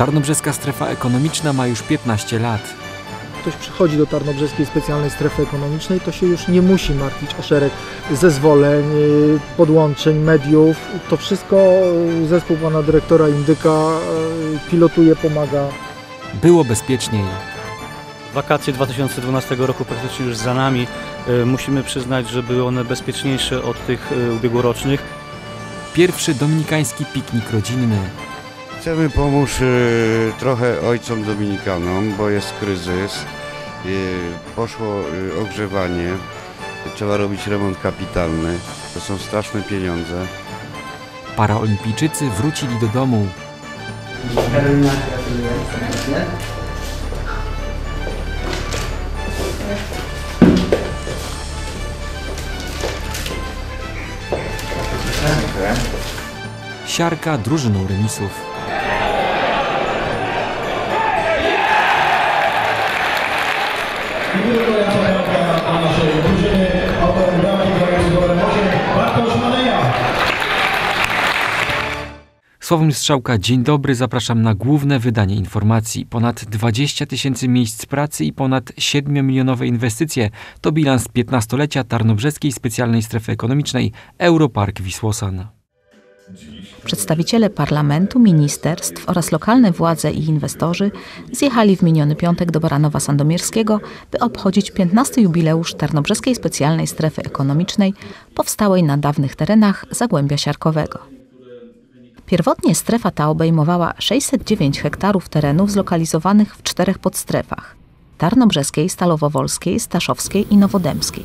Tarnobrzeska strefa ekonomiczna ma już 15 lat. Ktoś przychodzi do Tarnobrzeskiej Specjalnej Strefy Ekonomicznej, to się już nie musi martwić o szereg zezwoleń, y, podłączeń, mediów. To wszystko y, zespół pana dyrektora Indyka y, pilotuje, pomaga. Było bezpieczniej. Wakacje 2012 roku praktycznie już za nami. E, Musimy przyznać, że były one bezpieczniejsze od tych ubiegłorocznych. Pierwszy dominikański piknik rodzinny. Chcemy pomóc y, trochę ojcom dominikanom, bo jest kryzys. Poszło y, ogrzewanie. Trzeba robić remont kapitalny. To są straszne pieniądze. Paraolimpijczycy wrócili do domu. Siarka drużyną remisów. Sławomir Strzałka, dzień dobry, zapraszam na główne wydanie informacji. Ponad 20 tysięcy miejsc pracy i ponad 7-milionowe inwestycje to bilans 15-lecia Tarnobrzeskiej Specjalnej Strefy Ekonomicznej Europark Wisłosan. Przedstawiciele parlamentu, ministerstw oraz lokalne władze i inwestorzy zjechali w miniony piątek do Baranowa Sandomierskiego, by obchodzić 15. jubileusz Tarnobrzeskiej Specjalnej Strefy Ekonomicznej powstałej na dawnych terenach Zagłębia Siarkowego. Pierwotnie strefa ta obejmowała 609 hektarów terenów zlokalizowanych w czterech podstrefach Tarnobrzeskiej, Stalowowolskiej, Staszowskiej i Nowodębskiej.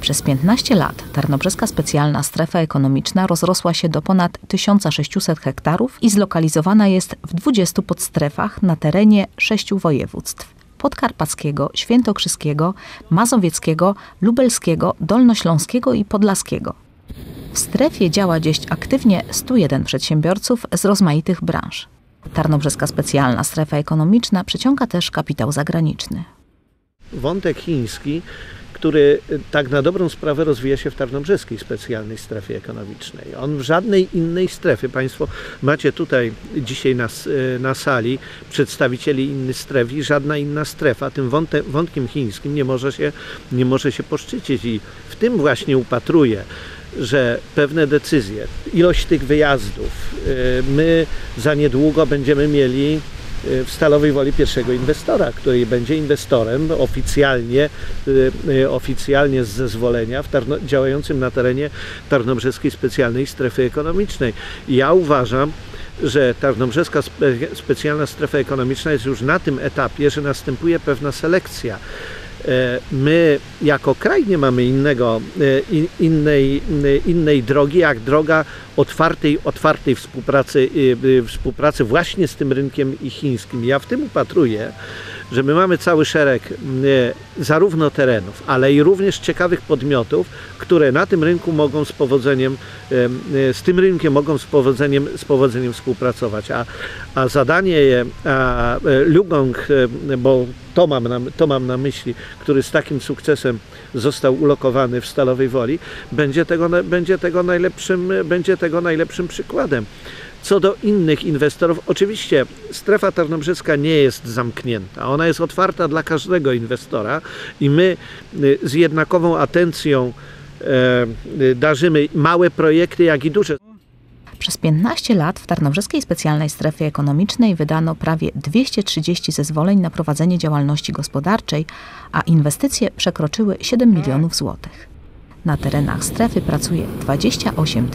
Przez 15 lat Tarnobrzeska Specjalna Strefa Ekonomiczna rozrosła się do ponad 1600 hektarów i zlokalizowana jest w 20 podstrefach na terenie sześciu województw podkarpackiego, świętokrzyskiego, mazowieckiego, lubelskiego, dolnośląskiego i podlaskiego. W strefie działa dziś aktywnie 101 przedsiębiorców z rozmaitych branż. Tarnobrzeska Specjalna Strefa Ekonomiczna przyciąga też kapitał zagraniczny. wątek chiński, który y, tak na dobrą sprawę rozwija się w Tarnobrzeskiej Specjalnej Strefie Ekonomicznej. On w żadnej innej strefie, Państwo macie tutaj dzisiaj na, y, na sali przedstawicieli innych stref i żadna inna strefa tym wątkiem chińskim nie może, się, nie może się poszczycić i w tym właśnie upatruję, że pewne decyzje, ilość tych wyjazdów, y, my za niedługo będziemy mieli y, w Stalowej Woli pierwszego inwestora, który będzie inwestorem oficjalnie, y, oficjalnie z zezwolenia w Tarno, działającym na terenie Tarnobrzeskiej Specjalnej Strefy Ekonomicznej. Ja uważam, że Tarnobrzeska spe, Specjalna Strefa Ekonomiczna jest już na tym etapie, że następuje pewna selekcja. E, My jako kraj nie mamy innego, e, in- innej, innej drogi, jak droga otwartej, otwartej współpracy, y, y, współpracy właśnie z tym rynkiem i chińskim. Ja w tym upatruję, że my mamy cały szereg y, zarówno terenów, ale i również ciekawych podmiotów, które na tym rynku mogą z powodzeniem, z tym rynkiem mogą z powodzeniem, z powodzeniem współpracować. A, a zadanie, a, Lugong, bo to mam, na, to mam na myśli, który z takim sukcesem został ulokowany w Stalowej Woli, będzie tego, będzie tego, najlepszym, będzie tego najlepszym przykładem. Co do innych inwestorów, oczywiście strefa tarnobrzeska nie jest zamknięta. Ona jest otwarta dla każdego inwestora i my y, z jednakową atencją e, y, darzymy małe projekty, jak i duże. Przez 15 lat w Tarnobrzeskiej Specjalnej Strefie Ekonomicznej wydano prawie 230 zezwoleń na prowadzenie działalności gospodarczej, a inwestycje przekroczyły 7 milionów złotych. Na terenach strefy pracuje 28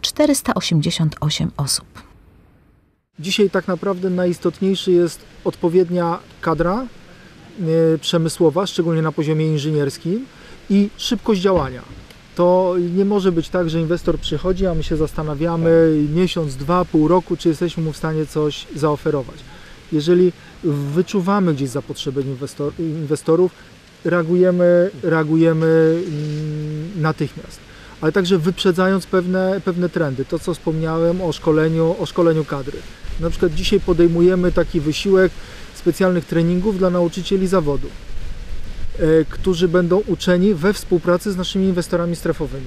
488 osób. Dzisiaj tak naprawdę najistotniejszy jest odpowiednia kadra e, przemysłowa, szczególnie na poziomie inżynierskim i szybkość działania. To nie może być tak, że inwestor przychodzi, a my się zastanawiamy miesiąc, dwa, pół roku, czy jesteśmy mu w stanie coś zaoferować. Jeżeli wyczuwamy gdzieś zapotrzebowanie inwestor, inwestorów, reagujemy, reagujemy mm, natychmiast. ale także wyprzedzając pewne, pewne trendy. To, co wspomniałem o szkoleniu, o szkoleniu kadry. Na przykład dzisiaj podejmujemy taki wysiłek specjalnych treningów dla nauczycieli zawodu, e, którzy będą uczeni we współpracy z naszymi inwestorami strefowymi.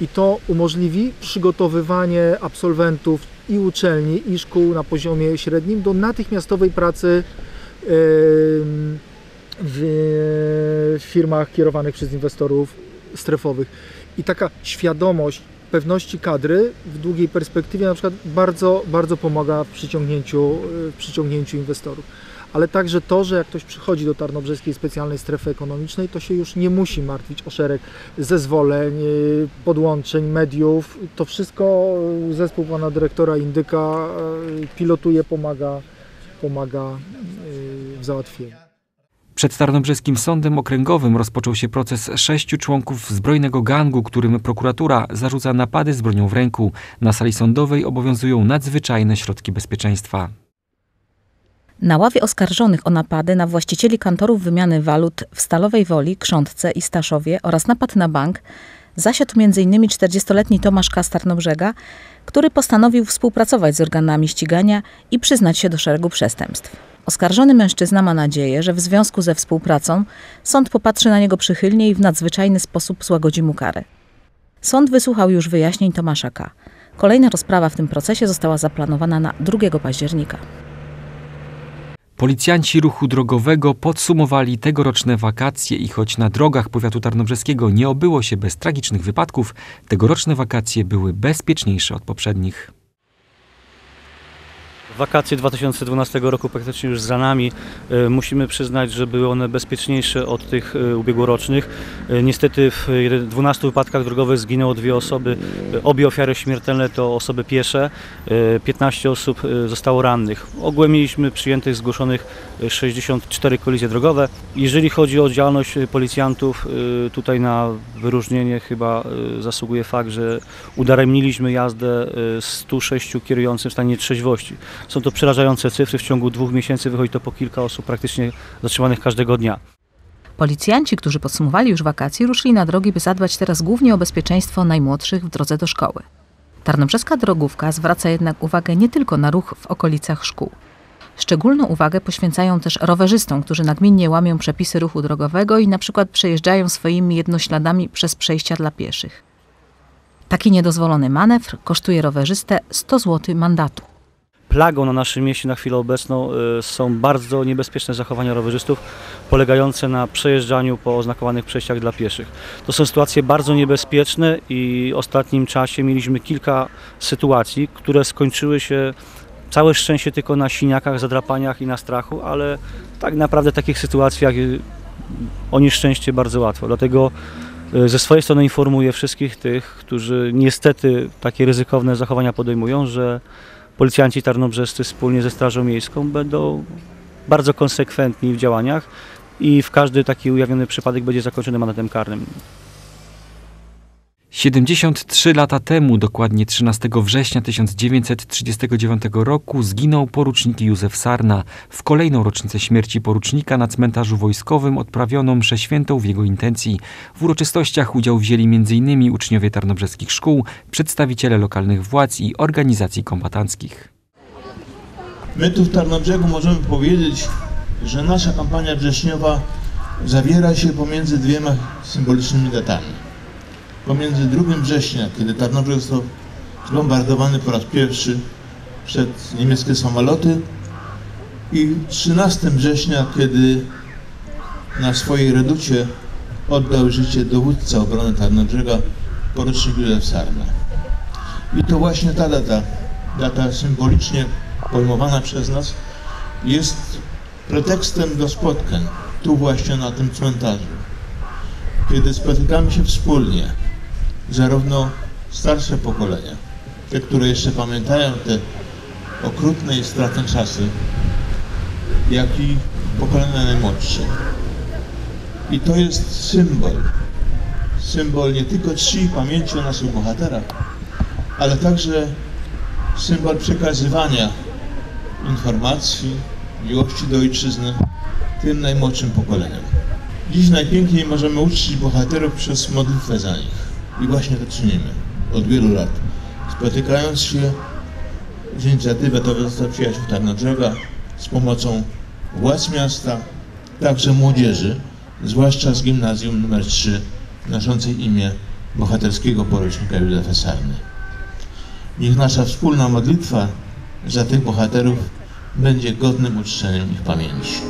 I to umożliwi przygotowywanie absolwentów i uczelni, i szkół na poziomie średnim do natychmiastowej pracy em, w firmach kierowanych przez inwestorów strefowych. I taka świadomość pewności kadry w długiej perspektywie na przykład bardzo, bardzo pomaga w przyciągnięciu, w przyciągnięciu inwestorów. Ale także to, że jak ktoś przychodzi do Tarnobrzeskiej Specjalnej Strefy Ekonomicznej, to się już nie musi martwić o szereg zezwoleń, y, podłączeń, mediów. To wszystko zespół pana dyrektora Indyka y, pilotuje, pomaga, pomaga y, w załatwieniu. Przed Tarnobrzeskim Sądem Okręgowym rozpoczął się proces sześciu członków zbrojnego gangu, którym prokuratura zarzuca napady z bronią w ręku. Na sali sądowej obowiązują nadzwyczajne środki bezpieczeństwa. Na ławie oskarżonych o napady na właścicieli kantorów wymiany walut w Stalowej Woli, Krzątce i Staszowie oraz napad na bank zasiadł m.in. 40-letni Tomasz K. z Tarnobrzega, który postanowił współpracować z organami ścigania i przyznać się do szeregu przestępstw. Oskarżony mężczyzna ma nadzieję, że w związku ze współpracą sąd popatrzy na niego przychylnie i w nadzwyczajny sposób złagodzi mu karę. Sąd wysłuchał już wyjaśnień Tomasza K. Kolejna rozprawa w tym procesie została zaplanowana na 2 października. Policjanci ruchu drogowego podsumowali tegoroczne wakacje i choć na drogach powiatu tarnobrzeskiego nie obyło się bez tragicznych wypadków, tegoroczne wakacje były bezpieczniejsze od poprzednich. Wakacje 2012 roku praktycznie już za nami. E, Musimy przyznać, że były one bezpieczniejsze od tych e, ubiegłorocznych. E, Niestety w 12 wypadkach drogowych zginęło dwie osoby. Obie ofiary śmiertelne to osoby piesze. E, 15 osób zostało rannych. Ogółem mieliśmy przyjętych, zgłoszonych e, 64 kolizje drogowe. Jeżeli chodzi o działalność policjantów, tutaj na wyróżnienie chyba zasługuje fakt, że udaremniliśmy jazdę e, 106 kierującym w stanie trzeźwości. Są to przerażające cyfry. W ciągu dwóch miesięcy wychodzi to po kilka osób praktycznie zatrzymanych każdego dnia. Policjanci, którzy podsumowali już wakacje, ruszyli na drogi, by zadbać teraz głównie o bezpieczeństwo najmłodszych w drodze do szkoły. Tarnobrzeska drogówka zwraca jednak uwagę nie tylko na ruch w okolicach szkół. Szczególną uwagę poświęcają też rowerzystom, którzy nagminnie łamią przepisy ruchu drogowego i na przykład przejeżdżają swoimi jednośladami przez przejścia dla pieszych. Taki niedozwolony manewr kosztuje rowerzystę 100 zł mandatu. Plagą na naszym mieście na chwilę obecną y, są bardzo niebezpieczne zachowania rowerzystów, polegające na przejeżdżaniu po oznakowanych przejściach dla pieszych. To są sytuacje bardzo niebezpieczne i w ostatnim czasie mieliśmy kilka sytuacji, które skończyły się całe szczęście tylko na siniakach, zadrapaniach i na strachu, ale tak naprawdę takich sytuacjach o nieszczęście bardzo łatwo. Dlatego y, ze swojej strony informuję wszystkich tych, którzy niestety takie ryzykowne zachowania podejmują, że policjanci tarnobrzescy wspólnie ze Strażą Miejską będą bardzo konsekwentni w działaniach i w każdy taki ujawniony przypadek będzie zakończony mandatem karnym. 73 lata temu, dokładnie 13 września 1939 roku, zginął porucznik Józef Sarna. W kolejną rocznicę śmierci porucznika na cmentarzu wojskowym odprawiono mszę świętą w jego intencji. W uroczystościach udział wzięli m.in. uczniowie tarnobrzeskich szkół, przedstawiciele lokalnych władz i organizacji kombatanckich. My tu w Tarnobrzegu możemy powiedzieć, że nasza kampania wrześniowa zawiera się pomiędzy dwiema symbolicznymi datami. Pomiędzy 2 września, kiedy Tarnobrzeg został zbombardowany po raz pierwszy przez niemieckie samoloty i 13 września, kiedy na swojej reducie oddał życie dowódca obrony Tarnobrzega, porucznik Józef Sarna. I to właśnie ta data, data symbolicznie pojmowana przez nas, jest pretekstem do spotkań tu właśnie na tym cmentarzu. Kiedy spotykamy się wspólnie, zarówno starsze pokolenia, te, które jeszcze pamiętają te okrutne i stratne czasy, jak i pokolenia najmłodsze. I to jest symbol. Symbol nie tylko czci i pamięci o naszych bohaterach, ale także symbol przekazywania informacji, miłości do ojczyzny tym najmłodszym pokoleniom. Dziś najpiękniej możemy uczcić bohaterów przez modlitwę za nich. I właśnie to czynimy od wielu lat. Spotykając się z inicjatywy Towarzystwa Przyjaciół Tarnodrzewa z pomocą władz miasta, także młodzieży, zwłaszcza z gimnazjum nr 3 noszącej imię bohaterskiego porucznika Józefa Sarny. Niech nasza wspólna modlitwa za tych bohaterów będzie godnym uczczeniem ich pamięci.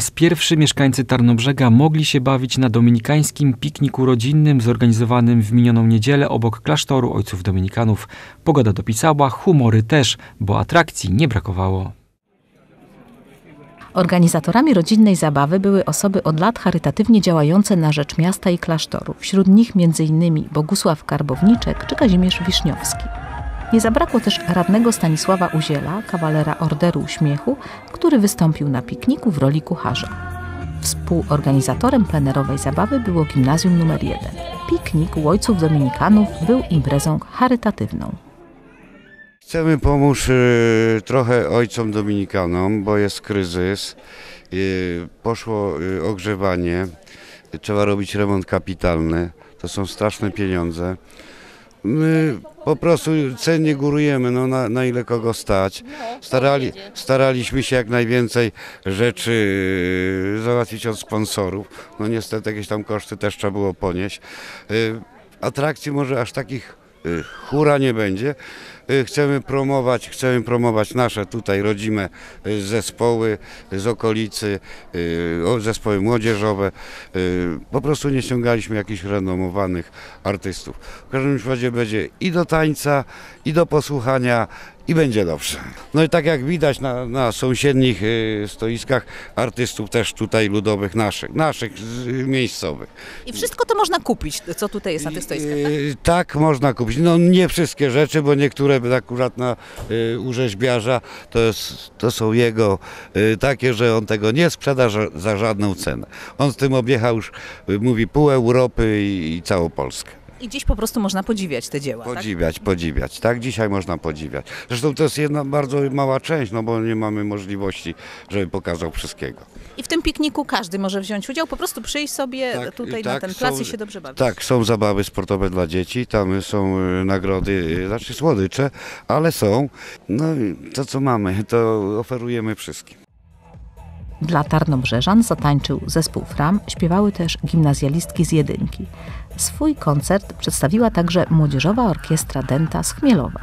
Raz pierwszy mieszkańcy Tarnobrzega mogli się bawić na dominikańskim pikniku rodzinnym zorganizowanym w minioną niedzielę obok klasztoru ojców dominikanów. Pogoda dopisała, humory też, bo atrakcji nie brakowało. Organizatorami rodzinnej zabawy były osoby od lat charytatywnie działające na rzecz miasta i klasztoru. Wśród nich m.in. Bogusław Karbowniczek czy Kazimierz Wiszniowski. Nie zabrakło też radnego Stanisława Uziela, kawalera Orderu Uśmiechu, który wystąpił na pikniku w roli kucharza. Współorganizatorem plenerowej zabawy było gimnazjum nr 1. Piknik u ojców dominikanów był imprezą charytatywną. Chcemy pomóc y, trochę ojcom dominikanom, bo jest kryzys. Y, poszło y, ogrzewanie, trzeba robić remont kapitalny. To są straszne pieniądze. My po prostu cennie górujemy, no na, na ile kogo stać. Starali, staraliśmy się jak najwięcej rzeczy y, załatwić od sponsorów. No niestety jakieś tam koszty też trzeba było ponieść. Y, Atrakcji może aż takich y, hura nie będzie. Y, Chcemy promować, chcemy promować nasze tutaj rodzime y, zespoły z okolicy, y, zespoły młodzieżowe. Po prostu nie ściągaliśmy jakichś renomowanych artystów. W każdym razie będzie i do tańca, i do posłuchania, i będzie dobrze. No i tak jak widać na, na sąsiednich y, stoiskach artystów też tutaj ludowych naszych, naszych miejscowych. I wszystko to można kupić, co tutaj jest na tych stoiskach. Tak? Yy, Tak, można kupić. No nie wszystkie rzeczy, bo niektóre akurat na y, u rzeźbiarza to, jest, to są jego y, takie, że on tego nie sprzeda za żadną cenę. On z tym objechał już, y, mówi, pół Europy i, i całą Polskę. I dziś po prostu można podziwiać te dzieła. Tak? Podziwiać, podziwiać. Tak, dzisiaj można podziwiać. Zresztą to jest jedna bardzo mała część, no bo nie mamy możliwości, żeby pokazał wszystkiego. I w tym pikniku każdy może wziąć udział, po prostu przyjść sobie Tak, tutaj na tak, ten plac są- i się dobrze bawić. Tak, są zabawy sportowe dla dzieci, tam są y, nagrody, y, znaczy słodycze, ale są. No i to co mamy, to oferujemy wszystkim. Dla Tarnobrzeżan zatańczył zespół Fram, śpiewały też gimnazjalistki z jedynki. Swój koncert przedstawiła także Młodzieżowa Orkiestra Denta z Chmielowa.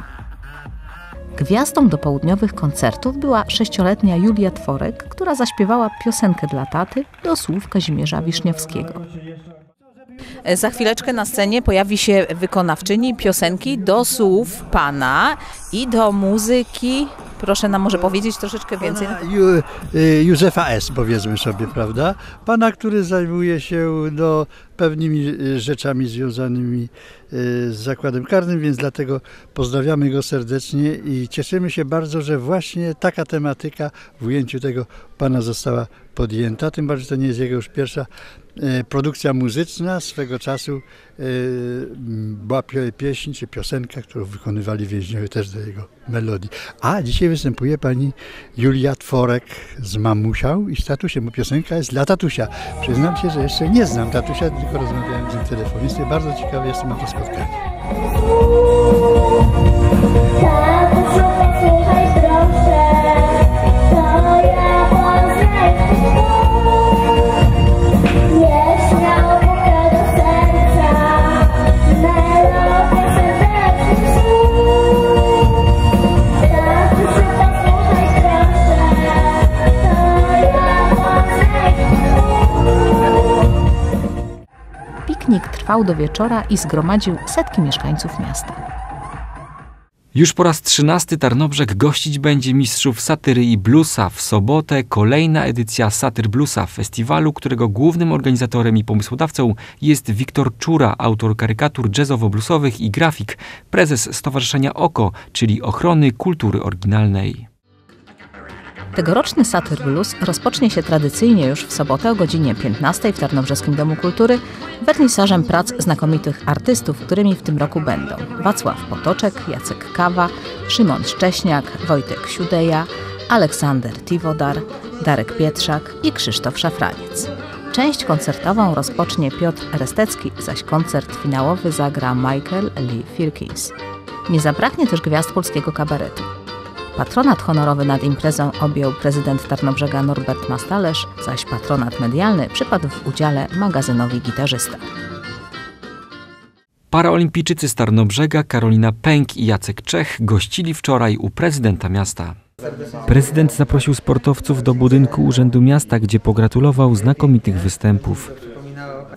Gwiazdą do południowych koncertów była sześcioletnia Julia Tworek, która zaśpiewała piosenkę dla taty do słów Kazimierza Wiszniewskiego. Za chwileczkę na scenie pojawi się wykonawczyni piosenki do słów pana i do muzyki. Proszę nam może powiedzieć troszeczkę więcej. na Pana Ju, y, Józefa S., powiedzmy sobie, prawda? Pana, który zajmuje się no, pewnymi y, rzeczami związanymi y, z zakładem karnym, więc dlatego pozdrawiamy go serdecznie i cieszymy się bardzo, że właśnie taka tematyka w ujęciu tego pana została podjęta. Tym bardziej, że to nie jest jego już pierwsza produkcja muzyczna. Swego czasu m, była pieśń czy piosenka, którą wykonywali więźniowie też do jego melodii. A dzisiaj występuje pani Julia Tworek z Mamusiał i z tatusiem, bo piosenka jest dla tatusia. Przyznam się, że jeszcze nie znam tatusia, tylko rozmawiałem z nim telefonicznie. Bardzo ciekawy jestem na to spotkanie. Trwał do wieczora i zgromadził setki mieszkańców miasta. Już po raz trzynasty Tarnobrzeg gościć będzie mistrzów satyry i bluesa. W sobotę kolejna edycja Satyr Bluesa, festiwalu, którego głównym organizatorem i pomysłodawcą jest Wiktor Czura, autor karykatur jazzowo-bluesowych i grafik, prezes Stowarzyszenia OKO, czyli Ochrony Kultury Oryginalnej. Tegoroczny Satyr Blues rozpocznie się tradycyjnie już w sobotę o godzinie 15 w Tarnobrzeskim Domu Kultury wernisażem prac znakomitych artystów, którymi w tym roku będą Wacław Potoczek, Jacek Kawa, Szymon Szcześniak, Wojtek Siudeja, Aleksander Tiwodar, Darek Pietrzak i Krzysztof Szafraniec. Część koncertową rozpocznie Piotr Restecki, zaś koncert finałowy zagra Michael Lee Firkins. Nie zabraknie też gwiazd polskiego kabaretu. Patronat honorowy nad imprezą objął prezydent Tarnobrzega Norbert Mastalerz, zaś patronat medialny przypadł w udziale magazynowi Gitarzysta. Paraolimpijczycy z Tarnobrzega Karolina Pęk i Jacek Czech gościli wczoraj u prezydenta miasta. Prezydent zaprosił sportowców do budynku Urzędu Miasta, gdzie pogratulował znakomitych występów.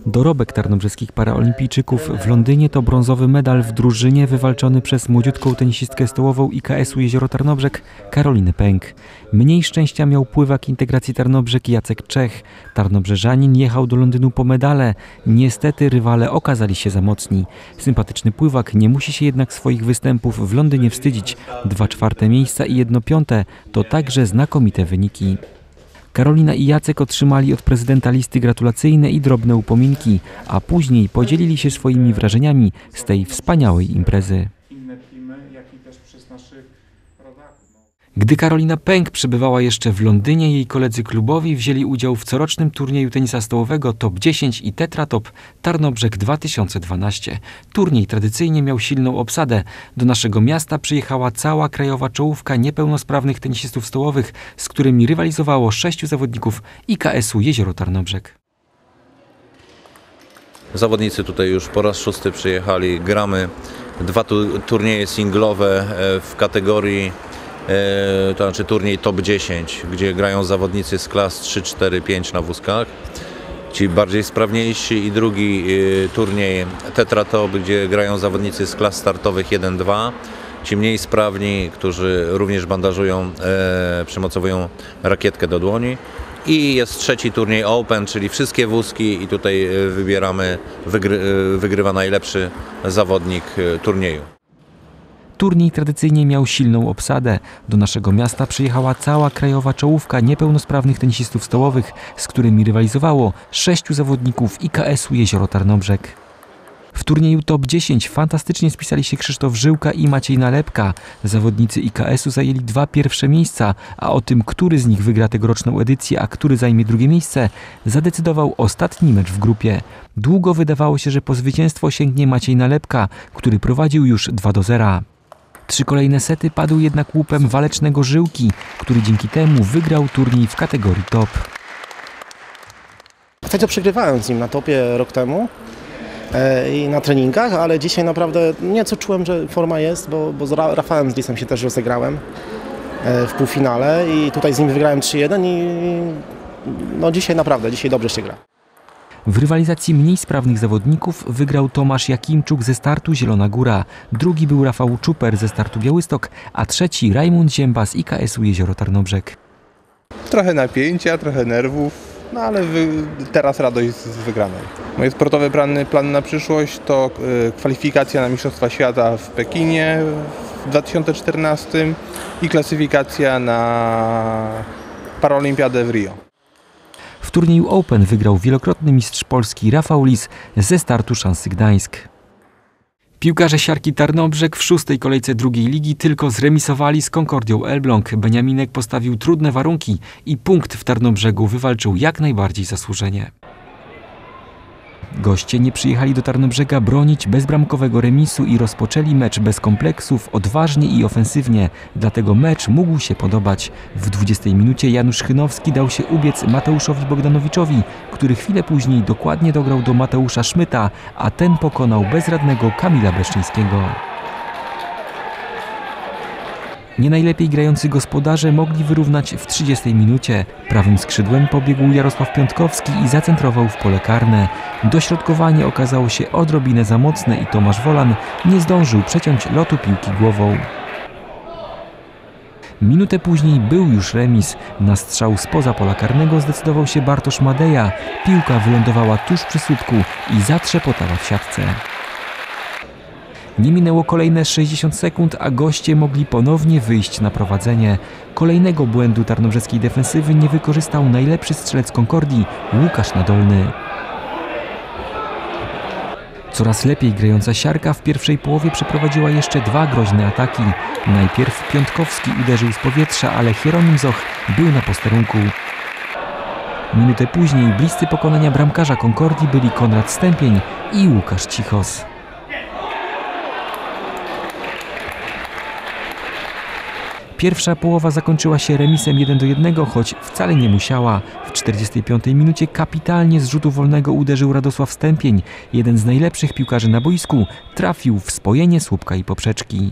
Dorobek tarnobrzeskich paraolimpijczyków w Londynie to brązowy medal w drużynie wywalczony przez młodziutką tenisistkę stołową IKS-u Jezioro Tarnobrzeg Karolinę Pęk. Mniej szczęścia miał pływak integracji Tarnobrzeg Jacek Czech. Tarnobrzeżanin jechał do Londynu po medale. Niestety rywale okazali się za mocni. Sympatyczny pływak nie musi się jednak swoich występów w Londynie wstydzić. Dwa czwarte miejsca i jedno piąte to także znakomite wyniki. Karolina i Jacek otrzymali od prezydenta listy gratulacyjne i drobne upominki, a później podzielili się swoimi wrażeniami z tej wspaniałej imprezy. Gdy Karolina Pęk przebywała jeszcze w Londynie, jej koledzy klubowi wzięli udział w corocznym turnieju tenisa stołowego Top 10 i Tetratop Tarnobrzeg 2012. Turniej tradycyjnie miał silną obsadę. Do naszego miasta przyjechała cała krajowa czołówka niepełnosprawnych tenisistów stołowych, z którymi rywalizowało sześciu zawodników IKS-u Jezioro Tarnobrzeg. Zawodnicy tutaj już po raz szósty przyjechali, gramy dwa tu, turnieje singlowe e, w kategorii to znaczy turniej top 10, gdzie grają zawodnicy z klas 3, 4, 5 na wózkach. Ci bardziej sprawniejsi i drugi e, turniej Tetratop, gdzie grają zawodnicy z klas startowych 1, 2. Ci mniej sprawni, którzy również bandażują, e, przymocowują rakietkę do dłoni. I jest trzeci turniej Open, czyli wszystkie wózki i tutaj e, wybieramy, wygry, e, wygrywa najlepszy zawodnik e, turnieju. Turniej tradycyjnie miał silną obsadę. Do naszego miasta przyjechała cała krajowa czołówka niepełnosprawnych tenisistów stołowych, z którymi rywalizowało sześciu zawodników IKS-u Jezioro Tarnobrzeg. W turnieju Top 10 fantastycznie spisali się Krzysztof Żyłka i Maciej Nalepka. Zawodnicy IKS-u zajęli dwa pierwsze miejsca, a o tym, który z nich wygra tegoroczną edycję, a który zajmie drugie miejsce, zadecydował ostatni mecz w grupie. Długo wydawało się, że po zwycięstwo sięgnie Maciej Nalepka, który prowadził już 2 do 0. Trzy kolejne sety padły jednak łupem walecznego Żyłki, który dzięki temu wygrał turniej w kategorii top. Ostatnio przegrywałem z nim na topie rok temu e, i na treningach, ale dzisiaj naprawdę nieco czułem, że forma jest, bo, bo z Ra- Rafałem z Lisem się też rozegrałem e, w półfinale i tutaj z nim wygrałem 3-1 i no dzisiaj naprawdę, dzisiaj dobrze się gra. W rywalizacji mniej sprawnych zawodników wygrał Tomasz Jakimczuk ze startu Zielona Góra, drugi był Rafał Czuper ze startu Białystok, a trzeci Rajmund Zięba z IKS-u Jezioro Tarnobrzeg. Trochę napięcia, trochę nerwów, no ale teraz radość z wygranej. Moje sportowe plany, plany na przyszłość to y, kwalifikacja na Mistrzostwa Świata w Pekinie w 2014 i klasyfikacja na Paralimpiadę w Rio. Turnieju Open wygrał wielokrotny mistrz Polski Rafał Lis ze startu Szansy Gdańsk. Piłkarze siarki Tarnobrzeg w szóstej kolejce drugiej ligi tylko zremisowali z Concordią Elbląg. Beniaminek postawił trudne warunki i punkt w Tarnobrzegu wywalczył jak najbardziej zasłużenie. Goście nie przyjechali do Tarnobrzega bronić bezbramkowego remisu i rozpoczęli mecz bez kompleksów, odważnie i ofensywnie. Dlatego mecz mógł się podobać. W 20 minucie Janusz Chynowski dał się ubiec Mateuszowi Bogdanowiczowi, który chwilę później dokładnie dograł do Mateusza Szmyta, a ten pokonał bezradnego Kamila Beszczyńskiego. Nie najlepiej grający gospodarze mogli wyrównać w 30 minucie. Prawym skrzydłem pobiegł Jarosław Piątkowski i zacentrował w pole karne. Dośrodkowanie okazało się odrobinę za mocne i Tomasz Wolan nie zdążył przeciąć lotu piłki głową. Minutę później był już remis. Na strzał spoza pola karnego zdecydował się Bartosz Madeja. Piłka wylądowała tuż przy słupku i zatrzepotała w siatce. Nie minęło kolejne 60 sekund, a goście mogli ponownie wyjść na prowadzenie. Kolejnego błędu tarnobrzeskiej defensywy nie wykorzystał najlepszy strzelec Concordii, Łukasz Nadolny. Coraz lepiej grająca siarka w pierwszej połowie przeprowadziła jeszcze dwa groźne ataki. Najpierw Piątkowski uderzył z powietrza, ale Hieronim Zoch był na posterunku. Minutę później bliscy pokonania bramkarza Concordii byli Konrad Stępień i Łukasz Cichos. Pierwsza połowa zakończyła się remisem 1 do 1, choć wcale nie musiała. W 45 minucie kapitalnie z rzutu wolnego uderzył Radosław Stępień, jeden z najlepszych piłkarzy na boisku, trafił w spojenie słupka i poprzeczki.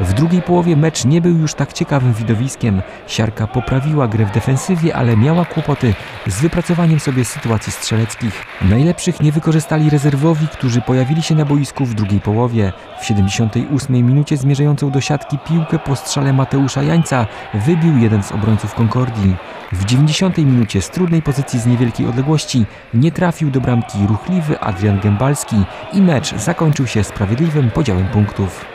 W drugiej połowie mecz nie był już tak ciekawym widowiskiem. Siarka poprawiła grę w defensywie, ale miała kłopoty z wypracowaniem sobie sytuacji strzeleckich. Najlepszych nie wykorzystali rezerwowi, którzy pojawili się na boisku w drugiej połowie. W 78 minucie zmierzającą do siatki piłkę po strzale Mateusza Jańca wybił jeden z obrońców Concordii. W 90 minucie z trudnej pozycji z niewielkiej odległości nie trafił do bramki ruchliwy Adrian Gębalski i mecz zakończył się sprawiedliwym podziałem punktów.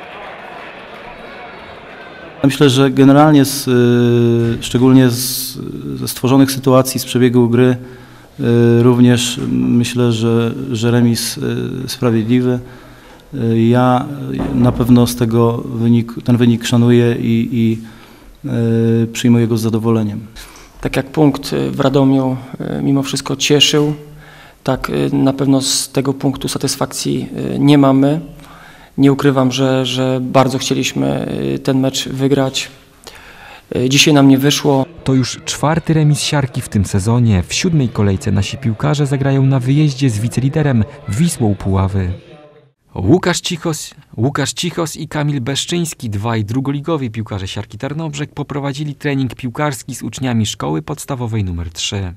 Myślę, że generalnie z, y, szczególnie z, ze stworzonych sytuacji, z przebiegu gry, y, również myślę, że, że remis y, sprawiedliwy. Ja na pewno z tego wynik, ten wynik szanuję i, i przyjmuję go z zadowoleniem. Tak jak punkt w Radomiu mimo wszystko cieszył, tak na pewno z tego punktu satysfakcji nie mamy. Nie ukrywam, że, że bardzo chcieliśmy y, ten mecz wygrać. Y, Dzisiaj nam nie wyszło. To już czwarty remis siarki w tym sezonie. W siódmej kolejce nasi piłkarze zagrają na wyjeździe z wiceliderem Wisłą Puławy. Łukasz Cichos, Łukasz Cichos i Kamil Beszczyński, dwaj drugoligowi piłkarze siarki Tarnobrzeg, poprowadzili trening piłkarski z uczniami szkoły podstawowej nr 3.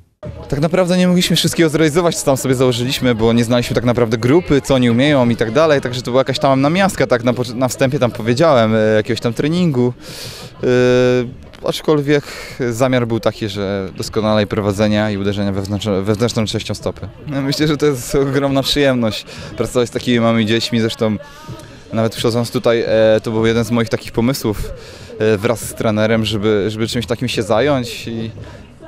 Tak naprawdę nie mogliśmy wszystkiego zrealizować, co tam sobie założyliśmy, bo nie znaliśmy tak naprawdę grupy, co oni umieją i tak dalej, także to była jakaś tam namiastka, tak na, na wstępie tam powiedziałem, e, jakiegoś tam treningu. Yy, aczkolwiek zamiar był taki, że doskonalej prowadzenia i uderzenia wewnętrzną, wewnętrzną częścią stopy. No, myślę, że to jest ogromna przyjemność pracować z takimi małymi dziećmi, zresztą nawet przychodząc tutaj, e, to był jeden z moich takich pomysłów wraz z trenerem, żeby, żeby czymś takim się zająć i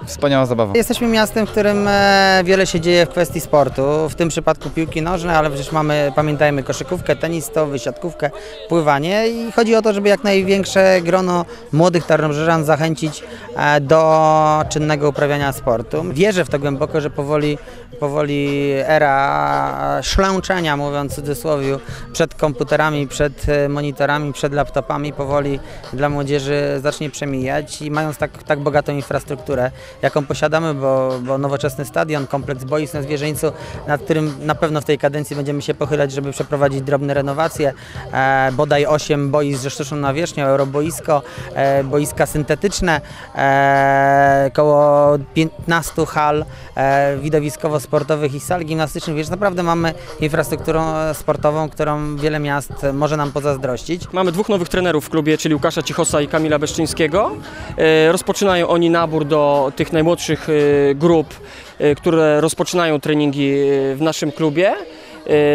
wspaniała zabawa. Jesteśmy miastem, w którym e, wiele się dzieje w kwestii sportu, w tym przypadku piłki nożnej, ale przecież mamy, pamiętajmy, koszykówkę, tenis siatkówkę, pływanie i chodzi o to, żeby jak największe grono młodych tarnobrzeżan zachęcić e, do czynnego uprawiania sportu. Wierzę w to głęboko, że powoli, powoli era szlęczenia, mówiąc w cudzysłowie, przed komputerami, przed e, monitorami, przed laptopami powoli dla młodzieży zacznie przemijać i mając tak, tak bogatą infrastrukturę, jaką posiadamy, bo, bo nowoczesny stadion, kompleks boisk na Zwierzyńcu, nad którym na pewno w tej kadencji będziemy się pochylać, żeby przeprowadzić drobne renowacje, e, bodaj 8 boisk ze sztuczną nawierzchnią, euroboisko, e, boiska syntetyczne, e, około 15 hal e, widowiskowo-sportowych i sal gimnastycznych, więc naprawdę mamy infrastrukturę sportową, którą wiele miast może nam pozazdrościć. Mamy dwóch nowych trenerów w klubie, czyli Łukasza Cichosa i Kamila Beszczyńskiego. E, Rozpoczynają oni nabór do tych najmłodszych e, grup, e, które rozpoczynają treningi e, w naszym klubie.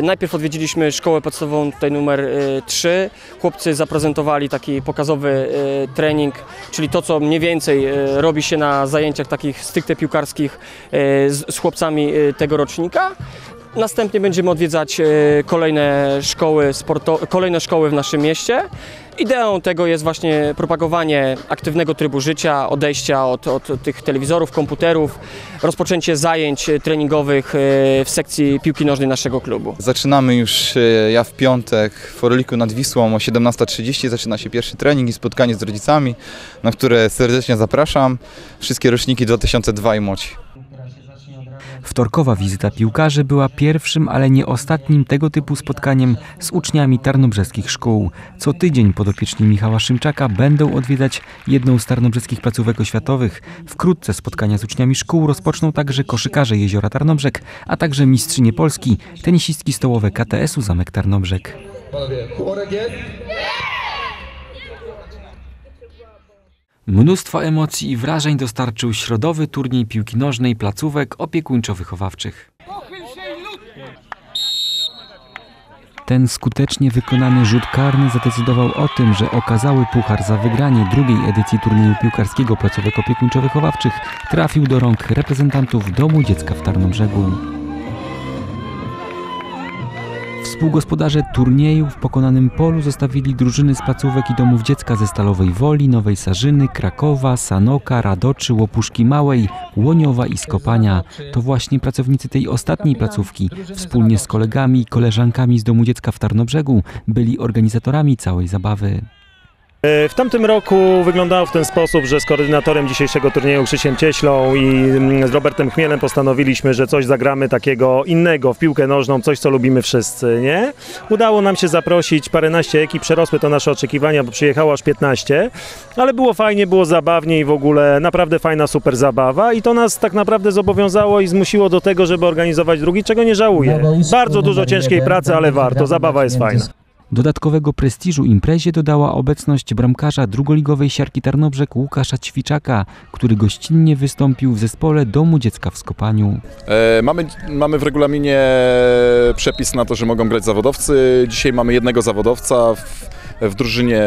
Najpierw odwiedziliśmy szkołę podstawową tutaj numer e, 3. Chłopcy zaprezentowali taki pokazowy trening, czyli to, co mniej więcej robi się na zajęciach takich stricte piłkarskich z, chłopcami tego rocznika. Następnie będziemy odwiedzać e, kolejne szkoły, kolejne szkoły w naszym mieście. Ideą tego jest właśnie propagowanie aktywnego trybu życia, odejścia od, od tych telewizorów, komputerów, rozpoczęcie zajęć treningowych e, w sekcji piłki nożnej naszego klubu. Zaczynamy już e, ja w piątek w Orliku nad Wisłą o 17.30 zaczyna się pierwszy trening i spotkanie z rodzicami, na które serdecznie zapraszam. Wszystkie roczniki 2002 i młodsi. Wtorkowa wizyta piłkarzy była pierwszym, ale nie ostatnim tego typu spotkaniem z uczniami tarnobrzeskich szkół. Co tydzień podopieczni Michała Szymczaka będą odwiedzać jedną z tarnobrzeskich placówek oświatowych. Wkrótce spotkania z uczniami szkół rozpoczną także koszykarze Jeziora Tarnobrzeg, a także mistrzynie Polski, tenisistki stołowe KTS-u Zamek Tarnobrzeg. Panowie, Mnóstwo emocji i wrażeń dostarczył środowy turniej piłki nożnej placówek opiekuńczo-wychowawczych. Ten skutecznie wykonany rzut karny zadecydował o tym, że okazały puchar za wygranie drugiej edycji turnieju piłkarskiego placówek opiekuńczo-wychowawczych trafił do rąk reprezentantów Domu Dziecka w Tarnobrzegu. Współgospodarze turnieju w pokonanym polu zostawili drużyny z placówek i domów dziecka ze Stalowej Woli, Nowej Sarzyny, Krakowa, Sanoka, Radoczy, Łopuszki Małej, Łoniowa i Skopania. To właśnie pracownicy tej ostatniej placówki, wspólnie z kolegami i koleżankami z domu dziecka w Tarnobrzegu, byli organizatorami całej zabawy. W tamtym roku wyglądało w ten sposób, że z koordynatorem dzisiejszego turnieju Krzysiem Cieślą i mm, z Robertem Chmielem postanowiliśmy, że coś zagramy takiego innego w piłkę nożną, coś co lubimy wszyscy, nie? Udało nam się zaprosić paręnaście ekip, przerosły to nasze oczekiwania, bo przyjechało aż 15, ale było fajnie, było zabawnie i w ogóle naprawdę fajna, super zabawa i to nas tak naprawdę zobowiązało i zmusiło do tego, żeby organizować drugi, czego nie żałuję. Bardzo dużo ciężkiej pracy, ale warto, zabawa jest fajna. Dodatkowego prestiżu imprezie dodała obecność bramkarza drugoligowej siarki Tarnobrzeg Łukasza Ćwiczaka, który gościnnie wystąpił w zespole Domu Dziecka w Skopaniu. E, mamy, mamy w regulaminie przepis na to, że mogą grać zawodowcy. Dzisiaj mamy jednego zawodowca. W, w drużynie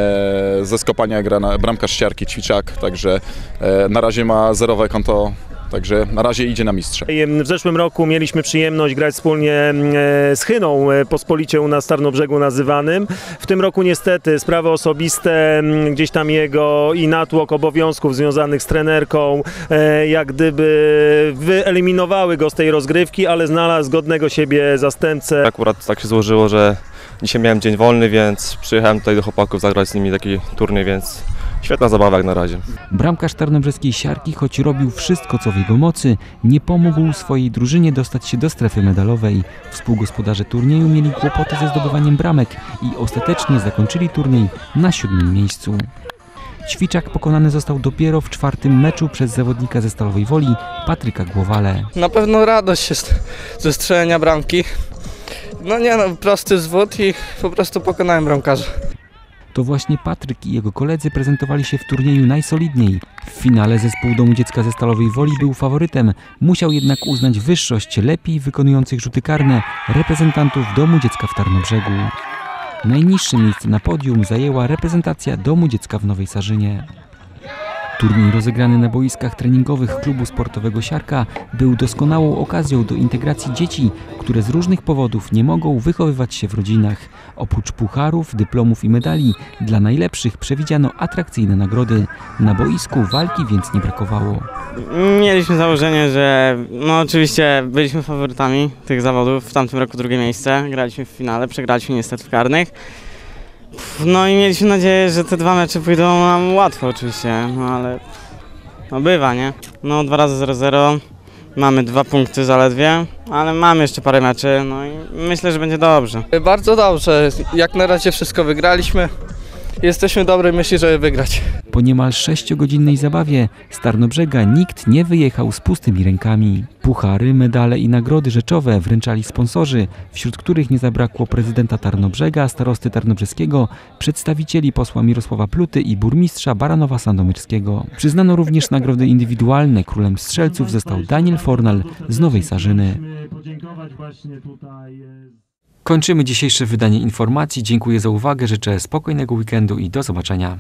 ze Skopania gra na, bramkarz siarki Ćwiczak, także e, na razie ma zerowe konto Także na razie idzie na mistrza. W zeszłym roku mieliśmy przyjemność grać wspólnie e, z Chyną, e, pospolicie u nas Tarnobrzegu nazywanym. W tym roku niestety sprawy osobiste, gdzieś tam jego i natłok obowiązków związanych z trenerką, e, jak gdyby wyeliminowały go z tej rozgrywki, ale znalazł godnego siebie zastępcę. Akurat tak się złożyło, że dzisiaj miałem dzień wolny, więc przyjechałem tutaj do chłopaków zagrać z nimi taki turniej, więc świetna zabawa jak na razie. Bramkarz tarnobrzeskiej siarki, choć robił wszystko co w jego mocy, nie pomógł swojej drużynie dostać się do strefy medalowej. Współgospodarze turnieju mieli kłopoty ze zdobywaniem bramek i ostatecznie zakończyli turniej na siódmym miejscu. Ćwiczak pokonany został dopiero w czwartym meczu przez zawodnika ze Stalowej Woli, Patryka Głowale. Na pewno radość jest ze strzelenia bramki. No nie no, prosty zwód i po prostu pokonałem bramkarza. To właśnie Patryk i jego koledzy prezentowali się w turnieju najsolidniej. W finale zespół Domu Dziecka ze Stalowej Woli był faworytem, musiał jednak uznać wyższość lepiej wykonujących rzuty karne reprezentantów Domu Dziecka w Tarnobrzegu. Najniższe miejsce na podium zajęła reprezentacja Domu Dziecka w Nowej Sarzynie. Turniej rozegrany na boiskach treningowych klubu sportowego Siarka był doskonałą okazją do integracji dzieci, które z różnych powodów nie mogą wychowywać się w rodzinach. Oprócz pucharów, dyplomów i medali, dla najlepszych przewidziano atrakcyjne nagrody. Na boisku walki więc nie brakowało. Mieliśmy założenie, że no oczywiście byliśmy faworytami tych zawodów. W tamtym roku drugie miejsce, graliśmy w finale, przegraliśmy niestety w karnych. No i mieliśmy nadzieję, że te dwa mecze pójdą nam łatwo oczywiście, no ale no bywa, nie? No dwa razy 0-0, mamy dwa punkty zaledwie, ale mamy jeszcze parę meczy, no i myślę, że będzie dobrze. Bardzo dobrze, jak na razie wszystko wygraliśmy. Jesteśmy dobrej myśli, żeby wygrać. Po niemal sześciogodzinnej zabawie z Tarnobrzega nikt nie wyjechał z pustymi rękami. Puchary, medale i nagrody rzeczowe wręczali sponsorzy, wśród których nie zabrakło prezydenta Tarnobrzega, starosty tarnobrzeskiego, przedstawicieli posła Mirosława Pluty i burmistrza Baranowa Sandomierskiego. Przyznano również nagrody indywidualne. Królem strzelców został Daniel Fornal z Nowej Sarzyny. Kończymy dzisiejsze wydanie informacji. Dziękuję za uwagę, życzę spokojnego weekendu i do zobaczenia.